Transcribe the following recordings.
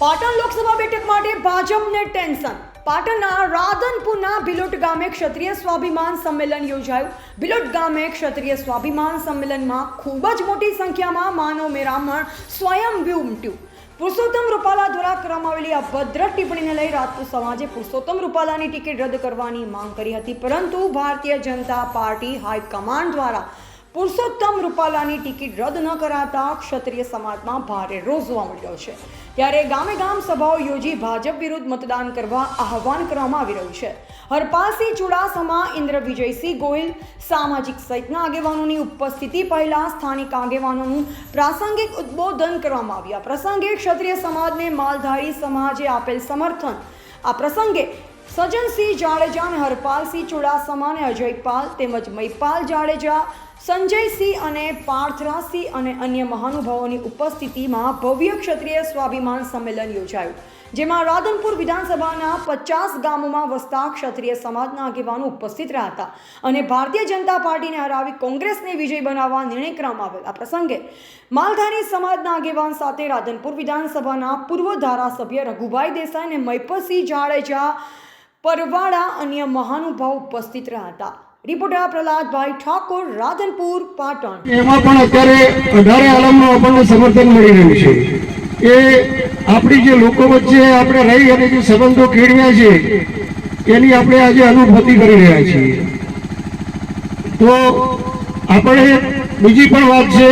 પાટણ લોકસભા બેઠક માટે ભાજપને ટેન્શન. પાટણના રાધનપુરના ભિલોટ ગામે ક્ષત્રિય સ્વાભિમાન સંમેલન યોજાયું. ભિલોટ ગામે ક્ષત્રિય સ્વાભિમાન સંમેલનમાં ખૂબ જ મોટી સંખ્યામાં માનવ મેરામણ સ્વયંભૂ ઉમટ્યું પુરુષોત્તમ રૂપાલા દ્વારા કરવામાં આવેલી અભદ્ર ટિપ્પણીને લઈ રાજપૂત સમાજે પુરુષોત્તમ રૂપાલાની ટિકિટ રદ કરવાની માંગ કરી હતી. પરંતુ ભારતીય જનતા પાર્ટી હાઈકમાન્ડ દ્વારા પુરુષોત્તમ રૂપાલાની ટિકિટ રદ ન કરાતા ક્ષત્રિય સમાજમાં ભારે રોષ જોવા મળ્યો છે. ત્યારે ગામે ગામ સભાઓ યોજી ભાજપ વિરુદ્ધ મતદાન કરવા આહવાન કરવામાં આવી રહ્યું છે. હરપાલસિંહ ચુડાસમા ઇન્દ્ર વિજયસિંહ ગોહિલ સામાજિક સહિતના આગેવાનોની ઉપસ્થિતિ પહેલા સ્થાનિક આગેવાનોનું પ્રાસંગિક ઉદ્બોધન કરવામાં આવ્યું. પ્રસંગે ક્ષત્રિય સમાજને માલધારી સમાજે આપેલ સમર્થન. આ પ્રસંગે સજનસિંહ જાડેજા અને હરપાલસિંહ ચુડાસમા અને અજયપાલ તેમજ મહિપાલ જાડેજા, સંજયસિંહ અને પાર્થરાસિંહ અને અન્ય મહાનુભાવોની ઉપસ્થિતિમાં ભવ્ય ક્ષત્રિય સ્વાભિમાન સંમેલન યોજાયું, જેમાં રાધનપુર વિધાનસભાના પચાસ ગામોમાં વસતા ક્ષત્રિય સમાજના આગેવાનો ઉપસ્થિત રહ્યા હતા અને ભારતીય જનતા પાર્ટીને હરાવી કોંગ્રેસને વિજય બનાવવા નિર્ણય કરવામાં આવેલ. આ પ્રસંગે માલધારી સમાજના આગેવાન સાથે રાધનપુર વિધાનસભાના પૂર્વ ધારાસભ્ય રઘુભાઈ દેસાઈ અને મૈપતસિંહ જાડેજા પરવાડા અન્ય મહાનુભાવ ઉપસ્થિત રહ્યા હતા. રિપોર્ટર પ્રહલાદભાઈ ઠાકોર, રાધનપુર, પાટણ. એમાં પણ અત્યારે અઢારે આલમનું આપણને સમર્થન મળી રહ્યું છે. એ આપણી જે લોકો વચ્ચે આપણે રહી અને જે સંબંધો કેળવ્યા છે, એની આપણે આજે અનુભૂતિ કરી રહ્યા છીએ. તો આપણે બીજી પણ વાત છે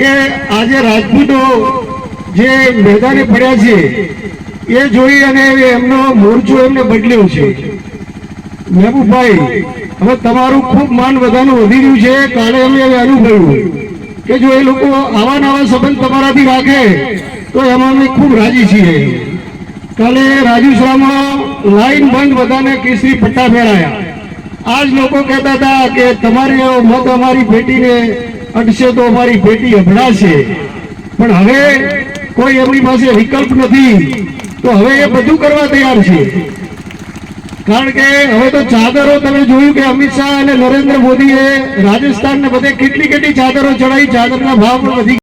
કે આજે રાજપૂતો જે મેદાને પડ્યા છે એ જોઈ અને એમનો મોરચો એમને બદલ્યો છે. મહેબુભાઈ હવે તમારું ખૂબ માન બધાનું વધી રહ્યું છે. કાલે અમે હવે અનુભવ્યું કે જો એ લોકો આવા નવા સંબંધ તમારાથી રાખે, તો એમાં અમે ખૂબ રાજી છીએ. કાલે રાજુસરામાં લાઈન બંધ બધાને કેસરી પટ્ટા ફેરાયા. આજ લોકો કહેતા હતા કે તમારી મત અમારી ભેટીને અટશે તો અમારી ભેટી અભડાશે. પણ હવે કોઈ એમની પાસે વિકલ્પ નથી. તો હવે એ બધું કરવા તૈયાર છે. કારણ કે હવે તો ચાદરો તમે જોયું કે અમિત શાહ અને નરેન્દ્ર મોદીએ રાજસ્થાન ને બધે કેટલી કેટલી ચાદરો ચડાવી, ચાદરના ભાવ પણ વધી